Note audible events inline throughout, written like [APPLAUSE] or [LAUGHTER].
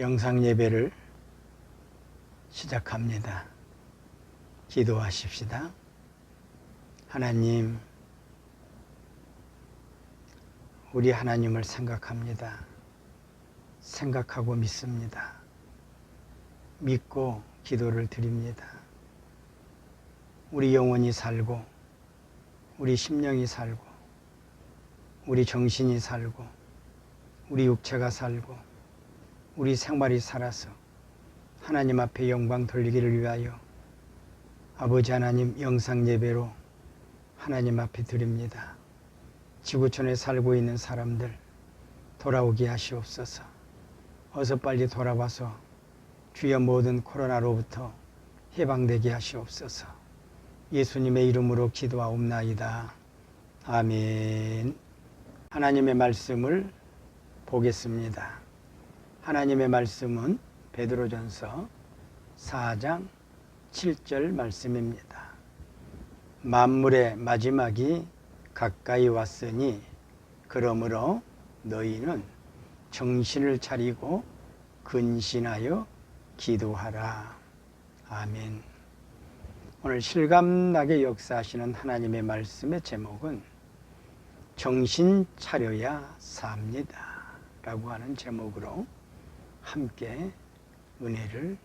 영상 예배를 시작합니다. 기도하십시다. 하나님, 우리 하나님을 생각합니다. 생각하고 믿습니다. 믿고 기도를 드립니다. 우리 영혼이 살고, 우리 심령이 살고, 우리 정신이 살고, 우리 육체가 살고, 우리 생활이 살아서 하나님 앞에 영광 돌리기를 위하여 아버지 하나님 영상 예배로 하나님 앞에 드립니다. 지구촌에 살고 있는 사람들 돌아오게 하시옵소서. 어서 빨리 돌아와서 주여 모든 코로나로부터 해방되게 하시옵소서. 예수님의 이름으로 기도하옵나이다. 아멘. 하나님의 말씀을 보겠습니다. 하나님의 말씀은 베드로전서 4장 7절 말씀입니다. 만물의 마지막이 가까이 왔으니 그러므로 너희는 정신을 차리고 근신하여 기도하라. 아멘. 오늘 실감나게 역사하시는 하나님의 말씀의 제목은 정신 차려야 삽니다. 라고 하는 제목으로 함께 은혜를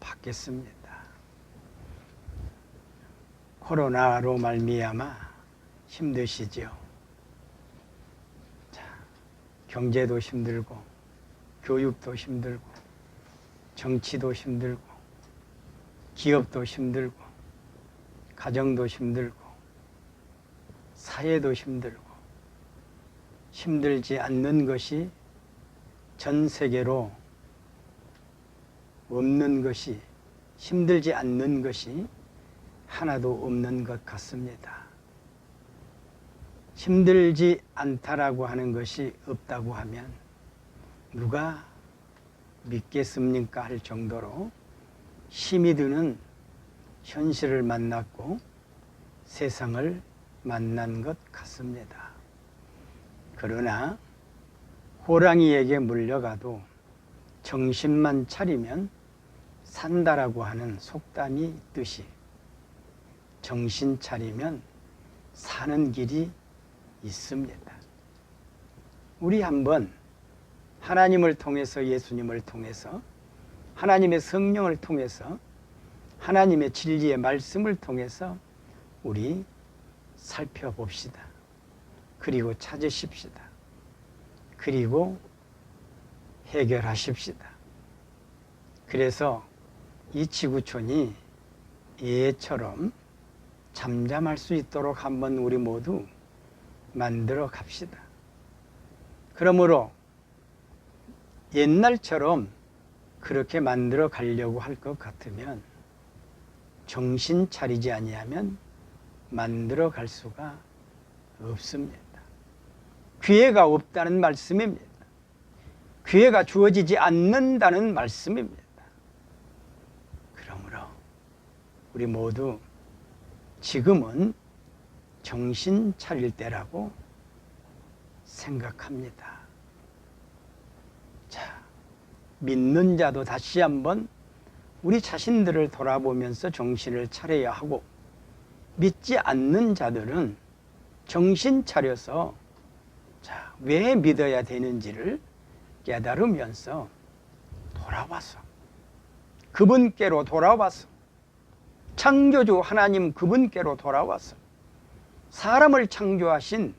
받겠습니다. 코로나로 말미암아 힘드시지요. 자, 경제도 힘들고 교육도 힘들고 정치도 힘들고 기업도 힘들고 가정도 힘들고 사회도 힘들고 힘들지 않는 것이 전 세계로 없는 것이 힘들지 않는 것이 하나도 없는 것 같습니다. 힘들지 않다라고 하는 것이 없다고 하면 누가 믿겠습니까 할 정도로 힘이 드는 현실을 만났고 세상을 만난 것 같습니다. 그러나 호랑이에게 물려가도 정신만 차리면 산다라고 하는 속담이 있듯이 정신 차리면 사는 길이 있습니다. 우리 한번 하나님을 통해서 예수님을 통해서 하나님의 성령을 통해서 하나님의 진리의 말씀을 통해서 우리 살펴봅시다. 그리고 찾으십시다. 그리고 해결하십시다. 그래서 이 지구촌이 예처럼 잠잠할 수 있도록 한번 우리 모두 만들어 갑시다. 그러므로 옛날처럼 그렇게 만들어 가려고 할 것 같으면 정신 차리지 아니하면 만들어 갈 수가 없습니다. 기회가 없다는 말씀입니다. 기회가 주어지지 않는다는 말씀입니다. 그러므로 우리 모두 지금은 정신 차릴 때라고 생각합니다. 자, 믿는 자도 다시 한번 우리 자신들을 돌아보면서 정신을 차려야 하고 믿지 않는 자들은 정신 차려서 자, 왜 믿어야 되는지를 깨달으면서 돌아와서 그분께로 돌아와서 창조주 하나님 그분께로 돌아와서 사람을 창조하신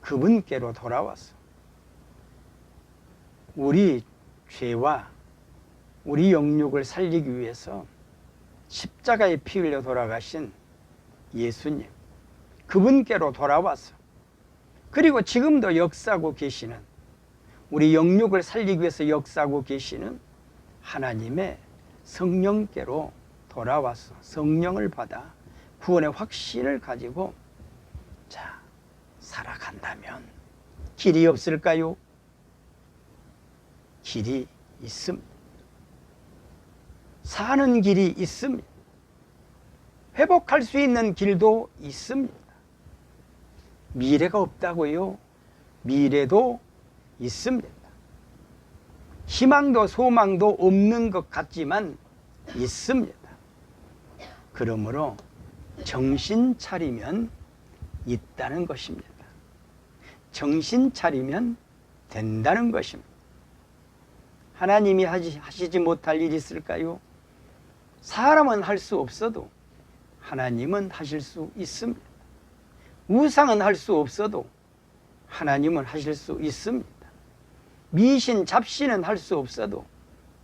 그분께로 돌아와서 우리 죄와 우리 영육을 살리기 위해서 십자가에 피 흘려 돌아가신 예수님 그분께로 돌아와서 그리고 지금도 역사하고 계시는 우리 영육을 살리기 위해서 역사하고 계시는 하나님의 성령께로 돌아와서 성령을 받아 구원의 확신을 가지고 자 살아간다면 길이 없을까요? 길이 있습니다. 사는 길이 있습니다. 회복할 수 있는 길도 있습니다. 미래가 없다고요? 미래도 있습니다. 희망도 소망도 없는 것 같지만 있습니다. 그러므로 정신 차리면 있다는 것입니다. 정신 차리면 된다는 것입니다. 하나님이 하시, 하시지 못할 일이 있을까요? 사람은 할 수 없어도 하나님은 하실 수 있습니다. 우상은 할 수 없어도 하나님은 하실 수 있습니다. 미신, 잡신은 할 수 없어도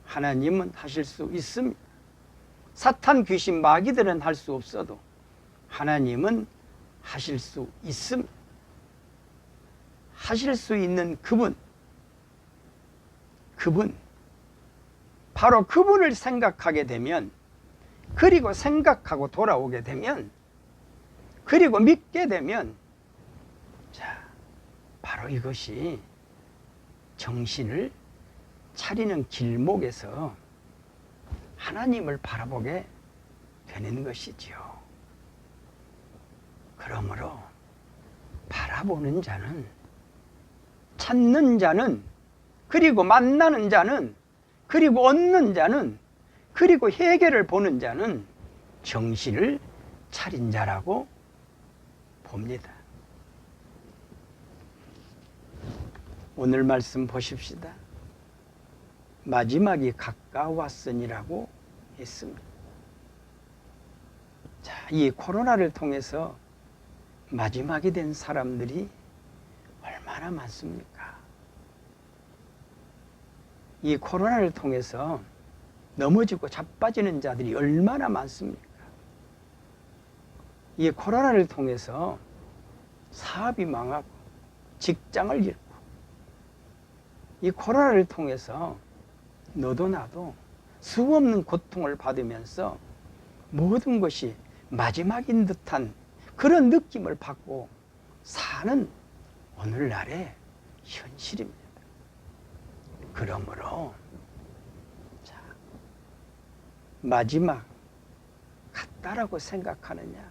하나님은 하실 수 있습니다. 사탄, 귀신, 마귀들은 할 수 없어도 하나님은 하실 수 있습니다. 하실 수 있는 그분, 그분, 바로 그분을 생각하게 되면, 그리고 생각하고 돌아오게 되면, 그리고 믿게 되면, 자, 바로 이것이 정신을 차리는 길목에서 하나님을 바라보게 되는 것이지요. 그러므로 바라보는 자는 찾는 자는 그리고 만나는 자는 그리고 얻는 자는 그리고 해결을 보는 자는 정신을 차린 자라고 봅니다. 오늘 말씀 보십시다. 마지막이 가까웠으니라고 했습니다. 자, 이 코로나를 통해서 마지막이 된 사람들이 얼마나 많습니까? 이 코로나를 통해서 넘어지고 자빠지는 자들이 얼마나 많습니까? 이 코로나를 통해서 사업이 망하고 직장을 잃고 이 코로나를 통해서 너도 나도 수없는 고통을 받으면서 모든 것이 마지막인 듯한 그런 느낌을 받고 사는 오늘날의 현실입니다. 그러므로 자, 마지막 같다라고 생각하느냐?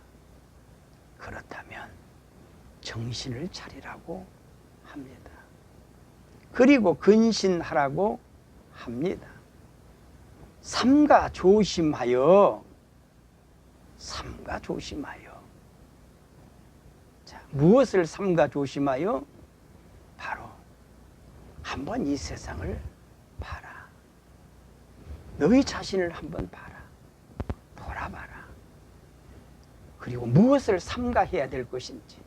그렇다면 정신을 차리라고 합니다. 그리고 근신하라고 합니다. 삼가 조심하여 삼가 조심하여 자, 무엇을 삼가 조심하여 바로 한번 이 세상을 봐라. 너희 자신을 한번 봐라. 돌아봐라. 그리고 무엇을 삼가해야 될 것인지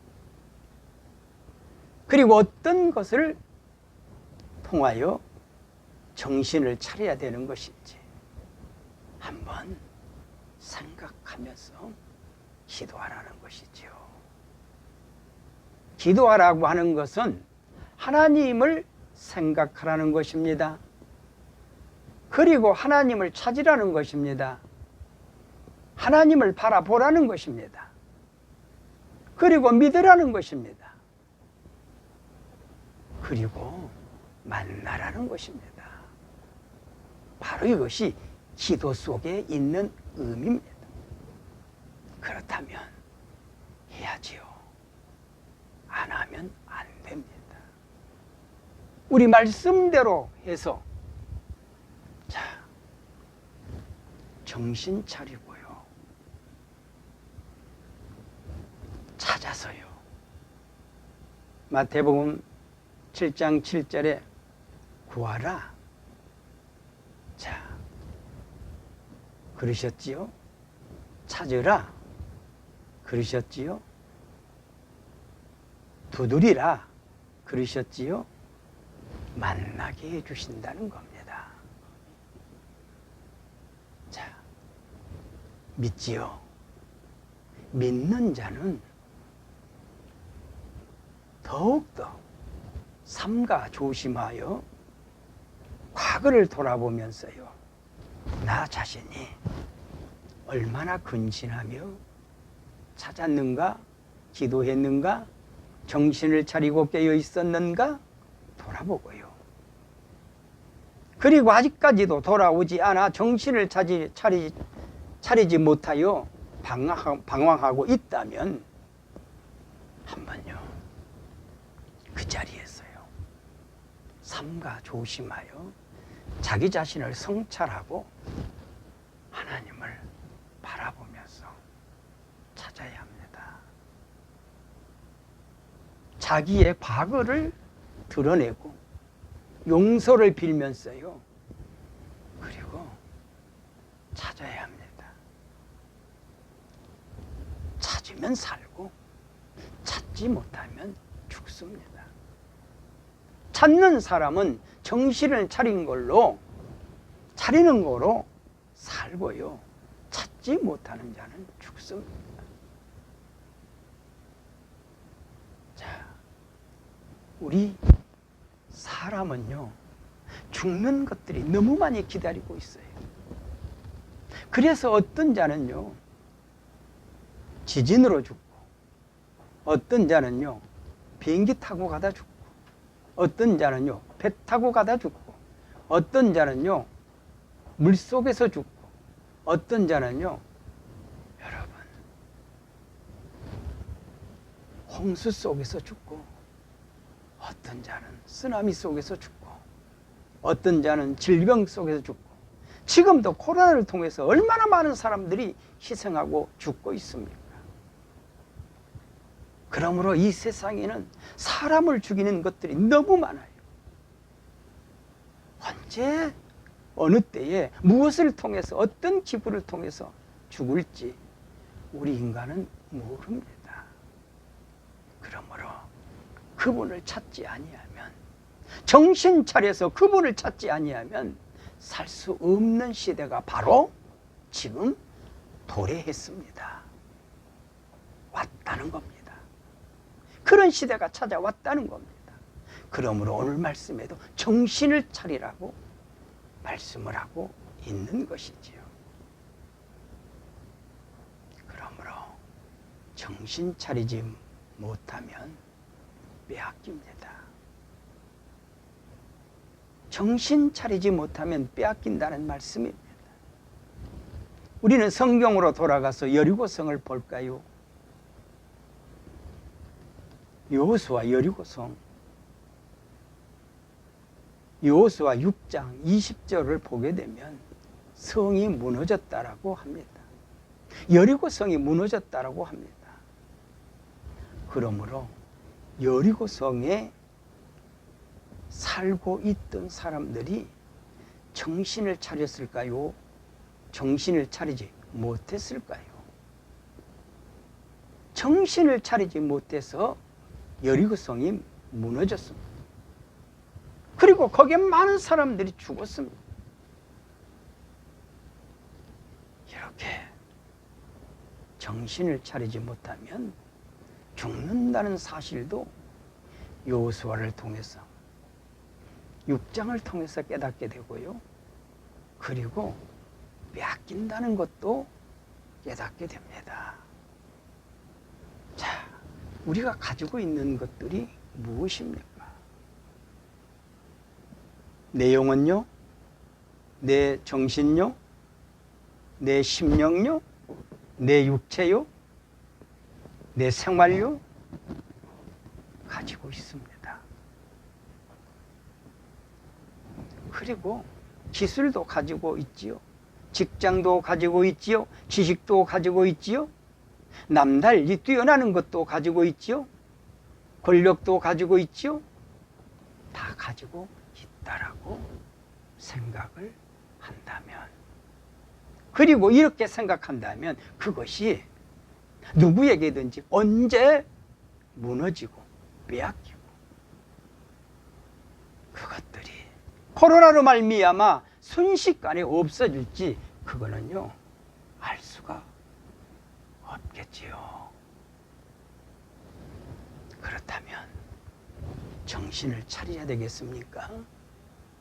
그리고 어떤 것을 통하여 정신을 차려야 되는 것인지 한번 생각하면서 기도하라는 것이지요. 기도하라고 하는 것은 하나님을 생각하라는 것입니다. 그리고 하나님을 찾으라는 것입니다. 하나님을 바라보라는 것입니다. 그리고 믿으라는 것입니다. 그리고 만나라는 것입니다. 바로 이것이 기도 속에 있는 의미입니다. 그렇다면 해야지요. 안 하면 안 됩니다. 우리 말씀대로 해서 자 정신 차리고요. 찾아서요. 마태복음 7장 7절에 구하라. 자, 그러셨지요? 찾으라. 그러셨지요? 두드리라. 그러셨지요? 만나게 해주신다는 겁니다. 자, 믿지요? 믿는 자는 더욱더 삼가 조심하여 과거를 돌아보면서요. 나 자신이 얼마나 근신하며 찾았는가, 기도했는가, 정신을 차리고 깨어 있었는가 돌아보고요. 그리고 아직까지도 돌아오지 않아 정신을 차지, 차리, 차리지 못하여 방황, 방황하고 있다면 한 번요. 그 자리에서요. 삼가 조심하여 자기 자신을 성찰하고 하나님을 바라보면서 찾아야 합니다. 자기의 과거를 드러내고 용서를 빌면서요. 그리고 찾아야 합니다. 찾으면 살고 찾지 못하면 죽습니다. 찾는 사람은 정신을 차린 걸로 차리는 거로 살고요. 찾지 못하는 자는 죽습니다. 자, 우리 사람은요, 죽는 것들이 너무 많이 기다리고 있어요. 그래서 어떤 자는요, 지진으로 죽고, 어떤 자는요, 비행기 타고 가다 죽고, 어떤 자는요, 배 타고 가다 죽고, 어떤 자는요, 물 속에서 죽고, 어떤 자는요, 여러분, 홍수 속에서 죽고, 어떤 자는 쓰나미 속에서 죽고, 어떤 자는 질병 속에서 죽고, 지금도 코로나를 통해서 얼마나 많은 사람들이 희생하고 죽고 있습니까? 그러므로 이 세상에는 사람을 죽이는 것들이 너무 많아요. 언제, 어느 때에 무엇을 통해서 어떤 기부를 통해서 죽을지 우리 인간은 모릅니다. 그러므로 그분을 찾지 아니하면 정신 차려서 그분을 찾지 아니하면 살 수 없는 시대가 바로 지금 도래했습니다. 왔다는 겁니다. 그런 시대가 찾아왔다는 겁니다. 그러므로 오늘 말씀에도 정신을 차리라고 말씀을 하고 있는 것이지요. 그러므로 정신 차리지 못하면 빼앗깁니다. 정신 차리지 못하면 빼앗긴다는 말씀입니다. 우리는 성경으로 돌아가서 여리고성을 볼까요? 여호수아 여리고성 여호수아 6장 20절을 보게 되면 성이 무너졌다라고 합니다. 여리고성이 무너졌다라고 합니다. 그러므로 여리고성에 살고 있던 사람들이 정신을 차렸을까요? 정신을 차리지 못했을까요? 정신을 차리지 못해서 여리고성이 무너졌습니다. 그리고 거기에 많은 사람들이 죽었습니다. 이렇게 정신을 차리지 못하면 죽는다는 사실도 요수아를 통해서 6장을 통해서 깨닫게 되고요. 그리고 빼앗긴다는 것도 깨닫게 됩니다. 자, 우리가 가지고 있는 것들이 무엇입니까? 내 영혼요? 내 정신요? 내 심령요? 내 육체요? 내 생활요? 가지고 있습니다. 그리고 기술도 가지고 있지요. 직장도 가지고 있지요. 지식도 가지고 있지요. 남달리 뛰어나는 것도 가지고 있지요. 권력도 가지고 있지요. 다 가지고 있다라고 생각을 한다면 그리고 이렇게 생각한다면 그것이 누구에게든지 언제 무너지고 빼앗기고 그것들이 코로나로 말미암아 순식간에 없어질지 그거는요 알 수가 없겠지요. 그렇다면 정신을 차려야 되겠습니까?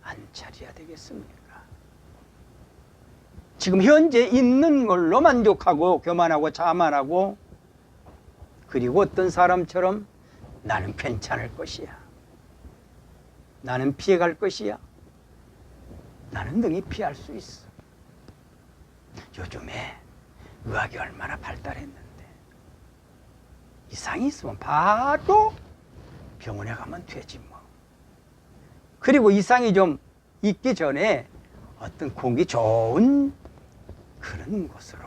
안 차려야 되겠습니까? 지금 현재 있는 걸로 만족하고 교만하고 자만하고 그리고 어떤 사람처럼 나는 괜찮을 것이야. 나는 피해갈 것이야. 나는 능히 피할 수 있어. 요즘에 의학이 얼마나 발달했는데 이상이 있으면 바로 병원에 가면 되지 뭐. 그리고 이상이 좀 있기 전에 어떤 공기 좋은 그런 곳으로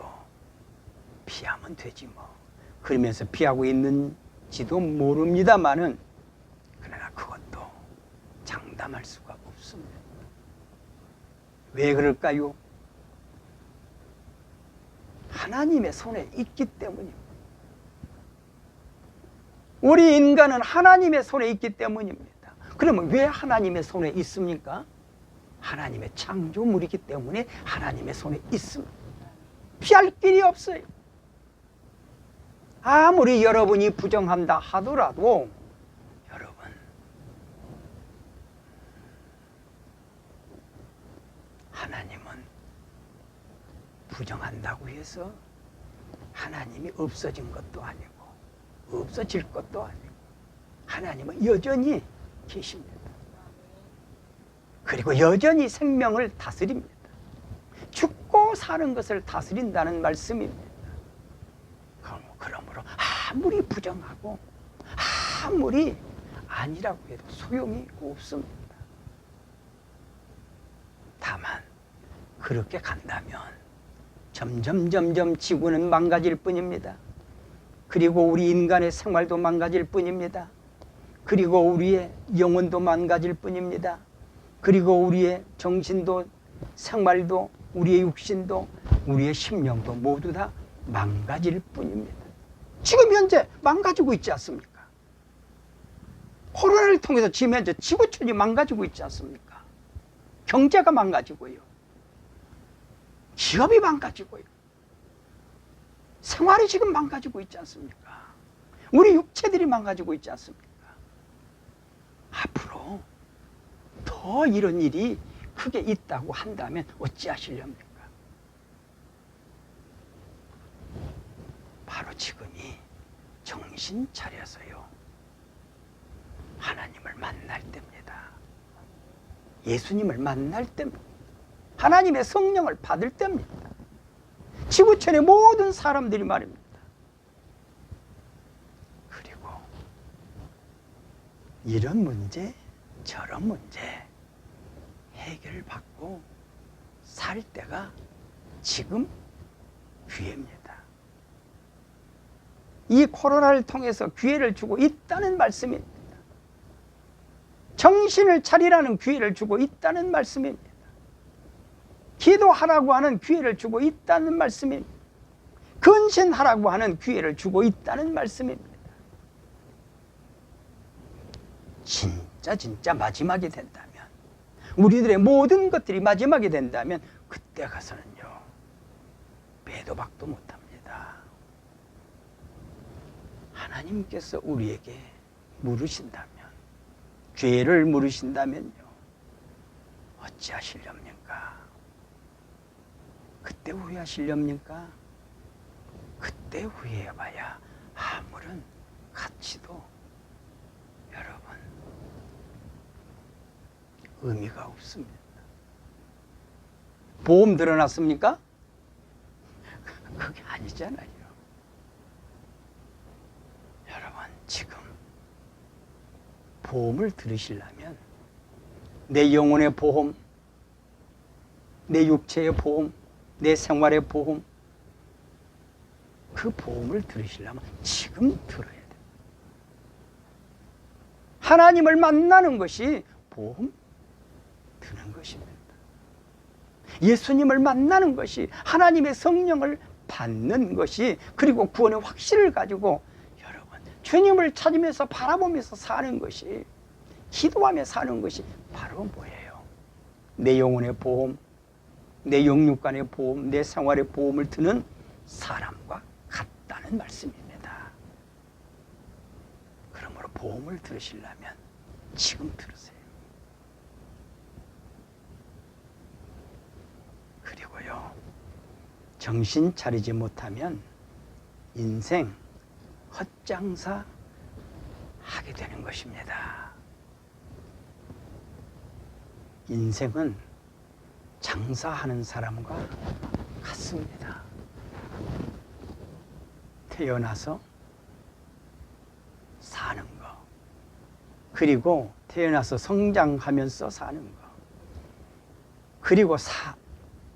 피하면 되지 뭐. 그러면서 피하고 있는지도 모릅니다만은 그러나 그것도 장담할 수가 없습니다. 왜 그럴까요? 하나님의 손에 있기 때문입니다. 우리 인간은 하나님의 손에 있기 때문입니다. 그러면 왜 하나님의 손에 있습니까? 하나님의 창조물이기 때문에 하나님의 손에 있습니다. 피할 길이 없어요. 아무리 여러분이 부정한다 하더라도 여러분 하나님은 부정한다고 해서 하나님이 없어진 것도 아니고 없어질 것도 아니고 하나님은 여전히 계십니다. 그리고 여전히 생명을 다스립니다. 죽고 사는 것을 다스린다는 말씀입니다. 그러므로 아무리 부정하고 아무리 아니라고 해도 소용이 없습니다. 다만 그렇게 간다면 점점 점점 지구는 망가질 뿐입니다. 그리고 우리 인간의 생활도 망가질 뿐입니다. 그리고 우리의 영혼도 망가질 뿐입니다. 그리고 우리의 정신도 생활도 우리의 육신도 우리의 심령도 모두 다 망가질 뿐입니다. 지금 현재 망가지고 있지 않습니까? 코로나를 통해서 지금 현재 지구촌이 망가지고 있지 않습니까? 경제가 망가지고요. 기업이 망가지고요. 생활이 지금 망가지고 있지 않습니까? 우리 육체들이 망가지고 있지 않습니까? 앞으로 더 이런 일이 크게 있다고 한다면 어찌하시렵니까? 바로 지금이 정신 차려서요. 하나님을 만날 때입니다. 예수님을 만날 때입니다. 하나님의 성령을 받을 때입니다. 지구촌의 모든 사람들이 말입니다. 그리고 이런 문제, 저런 문제 해결받고 살 때가 지금 기회입니다. 이 코로나를 통해서 기회를 주고 있다는 말씀입니다. 정신을 차리라는 기회를 주고 있다는 말씀입니다. 기도하라고 하는 기회를 주고 있다는 말씀입니다. 근신하라고 하는 기회를 주고 있다는 말씀입니다. 진짜 진짜 마지막이 된다면 우리들의 모든 것들이 마지막이 된다면 그때 가서는요 배도 박도 못합니다. 하나님께서 우리에게 물으신다면 죄를 물으신다면요 어찌하시렵니까? 그때 후회하시렵니까? 그때 후회해봐야 아무런 가치도 여러분 의미가 없습니다. 보험 들어놨습니까? [LAUGHS] 그게 아니잖아요. 여러분 지금 보험을 들으시려면 내 영혼의 보험, 내 육체의 보험, 내 생활의 보험 그 보험을 들으시려면 지금 들어야 돼요. 하나님을 만나는 것이 보험 드는 것입니다. 예수님을 만나는 것이 하나님의 성령을 받는 것이 그리고 구원의 확신을 가지고 여러분 주님을 찾으면서 바라보면서 사는 것이 기도하며 사는 것이 바로 뭐예요? 내 영혼의 보험, 내 영육간의 보험, 내 생활의 보험을 드는 사람과 같다는 말씀입니다. 그러므로 보험을 들으시려면 지금 들으세요. 그리고요, 정신 차리지 못하면 인생 헛장사 하게 되는 것입니다. 인생은 장사하는 사람과 같습니다. 태어나서 사는 거, 그리고 태어나서 성장하면서 사는 거, 그리고 사,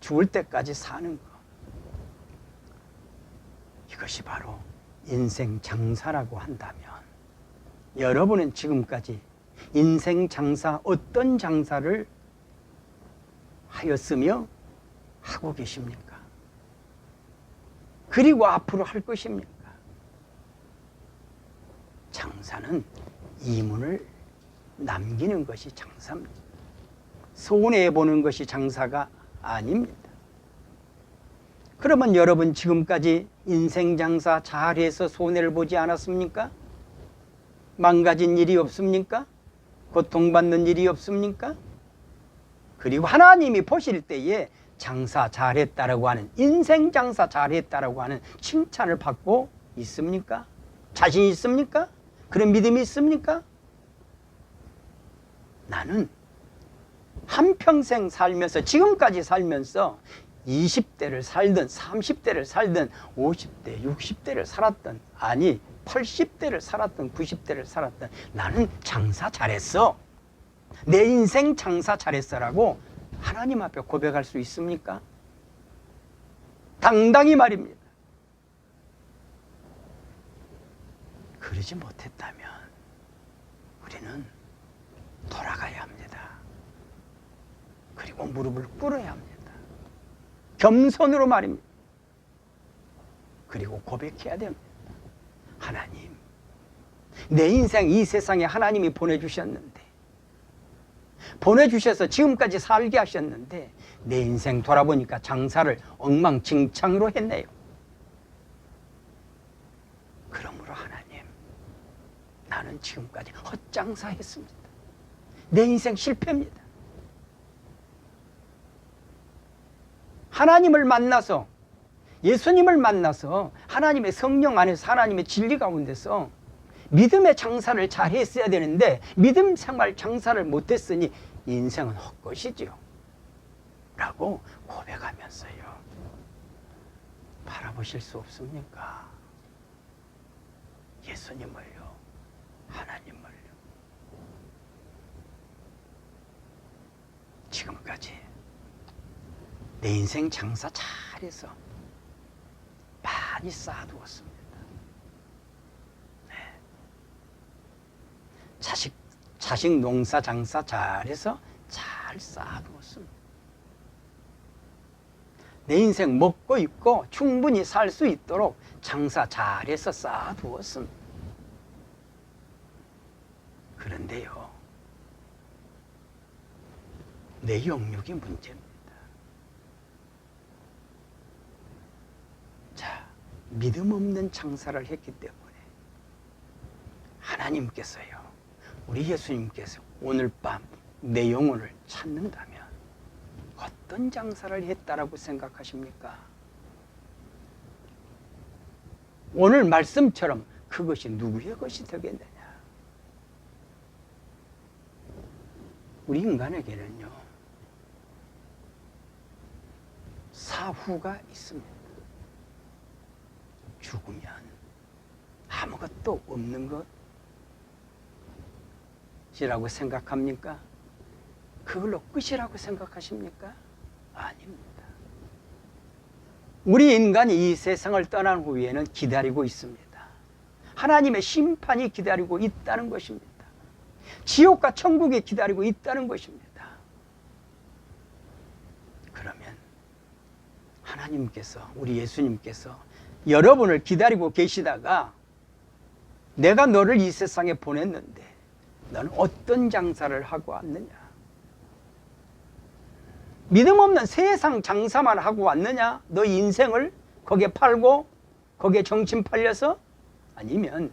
죽을 때까지 사는 것. 이것이 바로 인생 장사라고 한다면 여러분은 지금까지 인생 장사 어떤 장사를 하였으며 하고 계십니까? 그리고 앞으로 할 것입니까? 장사는 이문을 남기는 것이 장사입니다. 손해 보는 것이 장사가 아닙니다. 그러면 여러분 지금까지 인생 장사 잘해서 손해를 보지 않았습니까? 망가진 일이 없습니까? 고통받는 일이 없습니까? 그리고 하나님이 보실 때에 장사 잘했다라고 하는 인생 장사 잘했다라고 하는 칭찬을 받고 있습니까? 자신 있습니까? 그런 믿음이 있습니까? 나는 한평생 살면서 지금까지 살면서 20대를 살든 30대를 살든 50대, 60대를 살았든 아니 80대를 살았든 90대를 살았든 나는 장사 잘했어. 내 인생 장사 잘했어라고 하나님 앞에 고백할 수 있습니까? 당당히 말입니다. 그러지 못했다면 우리는 돌아가야 합니다. 그리고 무릎을 꿇어야 합니다. 겸손으로 말입니다. 그리고 고백해야 됩니다. 하나님, 내 인생 이 세상에 하나님이 보내주셨는데, 보내주셔서 지금까지 살게 하셨는데, 내 인생 돌아보니까 장사를 엉망진창으로 했네요. 그러므로 하나님, 나는 지금까지 헛장사 했습니다. 내 인생 실패입니다. 하나님을 만나서 예수님을 만나서 하나님의 성령 안에서 하나님의 진리 가운데서 믿음의 장사를 잘 했어야 되는데 믿음 생활 장사를 못했으니 인생은 헛것이지요. 라고 고백하면서요. 바라보실 수 없습니까? 예수님을요. 하나님을요. 지금까지 내 인생 장사 잘해서 많이 쌓아두었습니다. 네. 자식, 자식 농사 장사 잘해서 잘 쌓아두었습니다. 내 인생 먹고 입고 충분히 살 수 있도록 장사 잘해서 쌓아두었습니다. 그런데요, 내 영역이 문제입니다. 자, 믿음 없는 장사를 했기 때문에 하나님께서요, 우리 예수님께서 오늘 밤 내 영혼을 찾는다면 어떤 장사를 했다라고 생각하십니까? 오늘 말씀처럼 그것이 누구의 것이 되겠느냐? 우리 인간에게는요, 사후가 있습니다. 죽으면 아무것도 없는 것 이라고 생각합니까? 그걸로 끝이라고 생각하십니까? 아닙니다. 우리 인간이 이 세상을 떠난 후에는 기다리고 있습니다. 하나님의 심판이 기다리고 있다는 것입니다. 지옥과 천국이 기다리고 있다는 것입니다. 그러면 하나님께서, 우리 예수님께서 여러분을 기다리고 계시다가 내가 너를 이 세상에 보냈는데 너는 어떤 장사를 하고 왔느냐? 믿음 없는 세상 장사만 하고 왔느냐? 너 인생을 거기에 팔고 거기에 정신 팔려서 아니면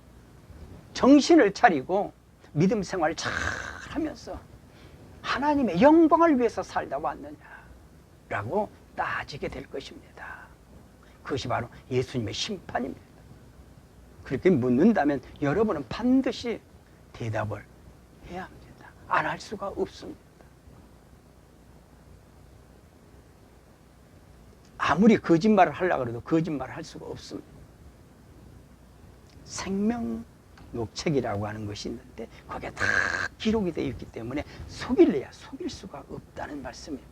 정신을 차리고 믿음 생활 잘 하면서 하나님의 영광을 위해서 살다 왔느냐라고 따지게 될 것입니다. 그것이 바로 예수님의 심판입니다. 그렇게 묻는다면 여러분은 반드시 대답을 해야 합니다. 안 할 수가 없습니다. 아무리 거짓말을 하려고 해도 거짓말을 할 수가 없습니다. 생명 녹책이라고 하는 것이 있는데 거기에 다 기록이 되어 있기 때문에 속일래야 속일 수가 없다는 말씀입니다.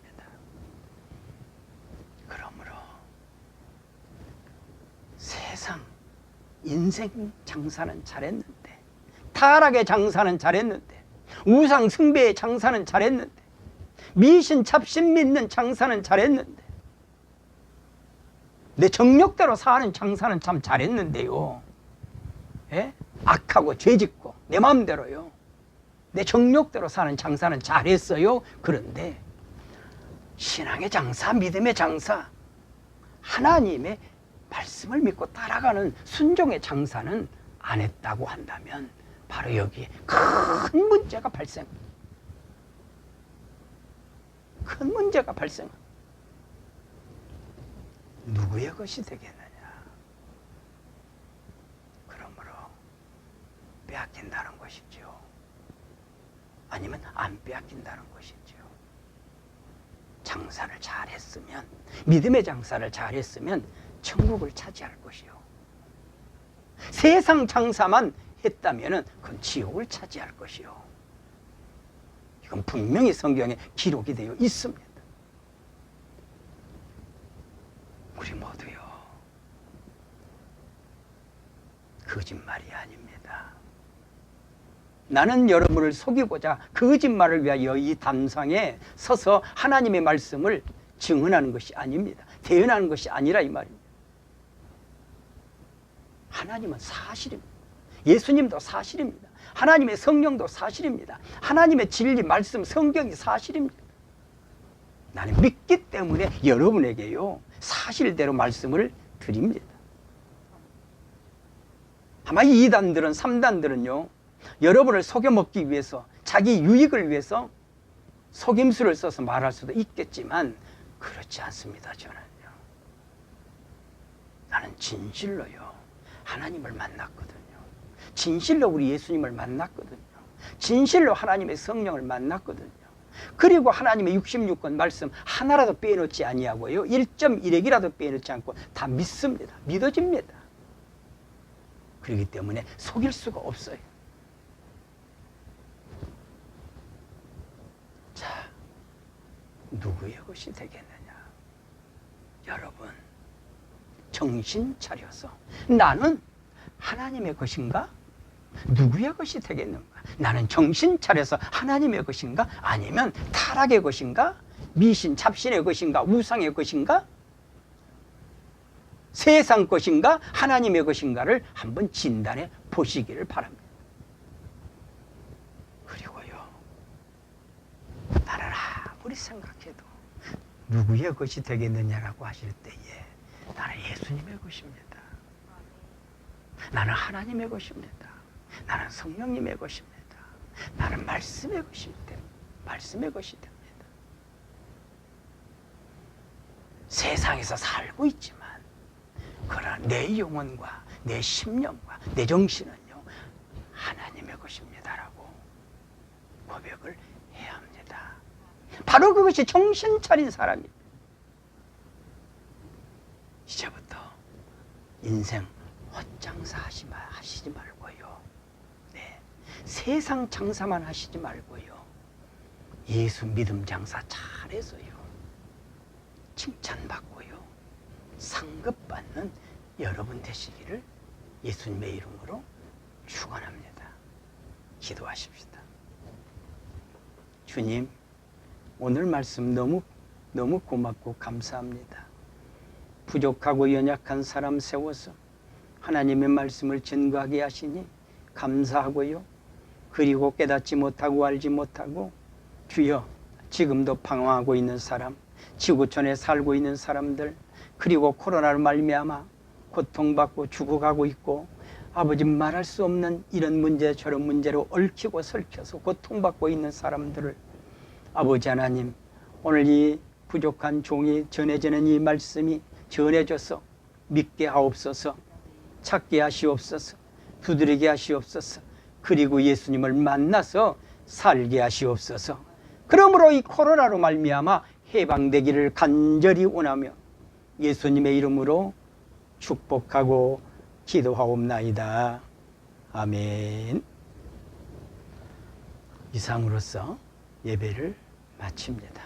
그러므로 세상 인생 장사는 잘했는데 타락의 장사는 잘했는데 우상 숭배의 장사는 잘했는데 미신 잡신 믿는 장사는 잘했는데 내 정력대로 사는 장사는 참 잘했는데요. 예? 악하고 죄짓고 내 마음대로요. 내 정력대로 사는 장사는 잘했어요. 그런데 신앙의 장사, 믿음의 장사, 하나님의 말씀을 믿고 따라가는 순종의 장사는 안 했다고 한다면 바로 여기에 큰 문제가 발생. 큰 문제가 발생. 누구의 것이 되겠느냐? 그러므로 빼앗긴다는 것이죠. 아니면 안 빼앗긴다는 것이죠. 장사를 잘했으면 믿음의 장사를 잘했으면 천국을 차지할 것이요. 세상 장사만 했다면은 그건 지옥을 차지할 것이요. 이건 분명히 성경에 기록이 되어 있습니다. 우리 모두요. 거짓말이 아닙니다. 나는 여러분을 속이고자 거짓말을 위하여 이 담상에 서서 하나님의 말씀을 증언하는 것이 아닙니다. 대언하는 것이 아니라 이 말입니다. 하나님은 사실입니다. 예수님도 사실입니다. 하나님의 성령도 사실입니다. 하나님의 진리, 말씀, 성경이 사실입니다. 나는 믿기 때문에 여러분에게요, 사실대로 말씀을 드립니다. 아마 이단들은, 삼단들은요, 여러분을 속여먹기 위해서, 자기 유익을 위해서 속임수를 써서 말할 수도 있겠지만, 그렇지 않습니다, 저는요. 나는 진실로요, 하나님을 만났거든요. 진실로 우리 예수님을 만났거든요. 진실로 하나님의 성령을 만났거든요. 그리고 하나님의 66권 말씀 하나라도 빼놓지 아니하고요. 1.1핵이라도 빼놓지 않고 다 믿습니다. 믿어집니다. 그렇기 때문에 속일 수가 없어요. 자, 누구의 것이 되겠느냐? 여러분, 정신 차려서 나는 하나님의 것인가? 누구의 것이 되겠는가? 나는 정신 차려서 하나님의 것인가? 아니면 타락의 것인가? 미신, 잡신의 것인가? 우상의 것인가? 세상 것인가? 하나님의 것인가를 한번 진단해 보시기를 바랍니다. 나는 아무리 생각해도 누구의 것이 되겠느냐라고 하실 때에 나는 예수님의 것입니다. 나는 하나님의 것입니다. 나는 성령님의 것입니다. 나는 말씀의 것입니다. 말씀의 것이 됩니다. 세상에서 살고 있지만 그러나 내 영혼과 내 심령과 내 정신은요 하나님의 것입니다라고 고백을 해야 합니다. 바로 그것이 정신 차린 사람입니다. 이제부터 인생 헛장사 말고요. 네. 세상 장사만 하시지 말고요. 예수 믿음 장사 잘해서요. 칭찬받고요. 상급받는 여러분 되시기를 예수님의 이름으로 축원합니다. 기도하십시다. 주님, 오늘 말씀 너무 너무 고맙고 감사합니다. 부족하고 연약한 사람 세워서 하나님의 말씀을 증거하게 하시니 감사하고요. 그리고 깨닫지 못하고 알지 못하고 주여 지금도 방황하고 있는 사람, 지구촌에 살고 있는 사람들, 그리고 코로나로 말미암아 고통받고 죽어가고 있고 아버지 말할 수 없는 이런 문제 저런 문제로 얽히고 설켜서 고통받고 있는 사람들을 아버지 하나님 오늘 이 부족한 종이 전해지는 이 말씀이 전해져서 믿게 하옵소서 찾게 하시옵소서 두드리게 하시옵소서 그리고 예수님을 만나서 살게 하시옵소서 그러므로 이 코로나로 말미암아 해방되기를 간절히 원하며 예수님의 이름으로 축복하고 기도하옵나이다. 아멘. 이상으로서 예배를 마칩니다.